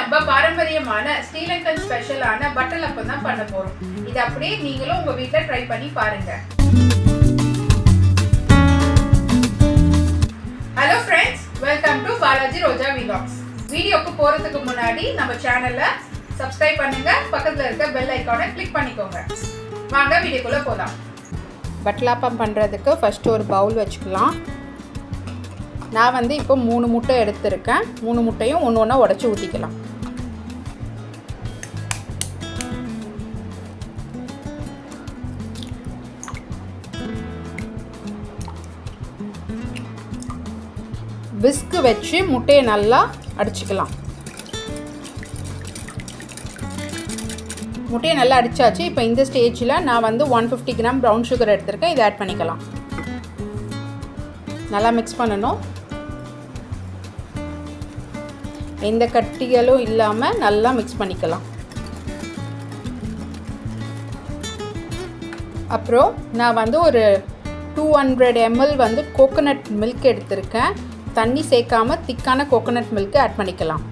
பட்டாப்பம் தான் பண்ண போறோம். இது அப்படியே நீங்களும் உங்க வீட்டில் ட்ரை பண்ணி பாருங்க. Hello friends welcome to Balaji Roja vlogs வீடியோக்கு போறதுக்கு முன்னாடி நம்ம சேனலை சப்ஸ்கிரைப் பண்ணுங்க. பக்கத்துல இருக்க பெல் ஐக்கானை கிளிக் பண்ணிக்கோங்க. வாங்க வீடியோக்குள்ள போலாம். பட்லாப்பம் பண்ணுறதுக்கு ஃபஸ்ட்டு ஒரு பவுல் வச்சுக்கலாம். நான் வந்து இப்போ மூணு முட்டை எடுத்திருக்கேன். மூணு முட்டையும் ஒன்று ஒன்றா உடச்சி ஊற்றிக்கலாம் விஸ்கு வச்சு முட்டையை நல்லா அடிச்சுக்கலாம். முட்டையை நல்லா அடித்தாச்சு இப்போ இந்த ஸ்டேஜில் நான் வந்து one fifty gram brown sugar எடுத்திருக்கேன். இதை ஆட் பண்ணிக்கலாம். நல்லா மிக்ஸ் பண்ணணும். எந்த கட்டிகளும் இல்லாமல் நல்லா மிக்ஸ் பண்ணிக்கலாம். அப்புறம் நான் வந்து ஒரு டூ ஹண்ட்ரட் எம்எல் வந்து கோகோனட் மில்க் எடுத்திருக்கேன். தண்ணி சேர்க்காம திக்கான கோகோனட் மில்க் ஆட் பண்ணிக்கலாம்.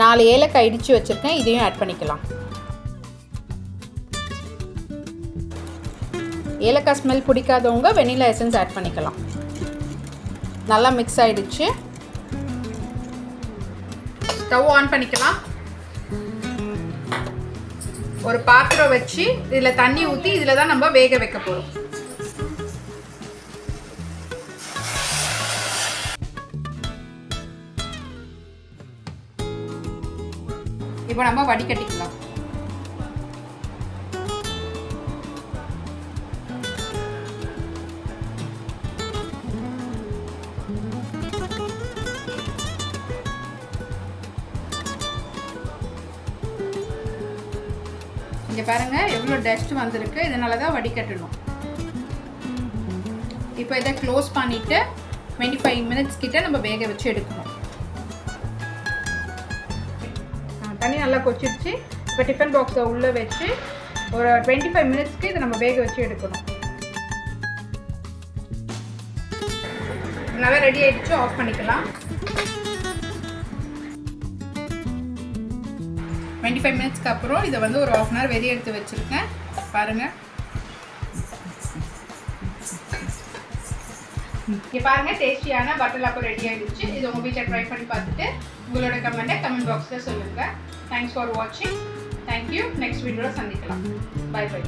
நாலு ஏலக்காய் இடித்து வச்சுருக்கேன் இதையும் ஆட் பண்ணிக்கலாம். ஏலக்காய் ஸ்மெல் பிடிக்காதவங்க வெனிலா எசன்ஸ் ஆட் பண்ணிக்கலாம். நல்லா மிக்ஸ் ஆகிடுச்சு ஸ்டவ் ஆன் பண்ணிக்கலாம். ஒரு பாத்திரம் வச்சு இதில் தண்ணி ஊற்றி இதில் தான் நம்ம வேக வைக்க போகிறோம் இப்போ நம்ம வடிகட்டிக்கலாம். இங்கே பாருங்கள் எவ்வளோ டஸ்ட் வந்திருக்கு. இதனால தான் வடிகட்டணும். இப்போ இதை க்ளோஸ் பண்ணிவிட்டு டுவெண்ட்டி ஃபைவ் மினிட்ஸ் கிட்டே நம்ம வேக வச்சு எடுக்கணும். தண்ணி நல்லா கொச்சிடுச்சு இப்போ டிஃபன் பாக்ஸை உள்ளே வச்சு ஒரு டுவெண்ட்டி ஃபைவ் மினிட்ஸ்க்கு இதை நம்ம வேக வச்சு எடுக்கணும். நல்லா ரெடி ஆகிடுச்சு ஆஃப் பண்ணிக்கலாம். டுவெண்ட்டி ஃபைவ் மினிட்ஸ்க்கு அப்புறம் இதை வந்து ஒரு ஆஃப் அன் ஹவர் வெளியே எடுத்து வச்சுருக்கேன். பாருங்கள் இங்கே பாருங்கள் டேஸ்டியான பட்டர் ரெடி ஆகிடுச்சு இது உங்கள் வீட்டில் ட்ரை பண்ணி பார்த்துட்டு உங்களோட கமெண்ட்டை கமெண்ட் பாக்ஸில் சொல்லுங்கள் தேங்க்ஸ் ஃபார் வாட்சிங் தேங்க்யூ நெக்ஸ்ட் வீடியோவில் சந்திக்கலாம். By by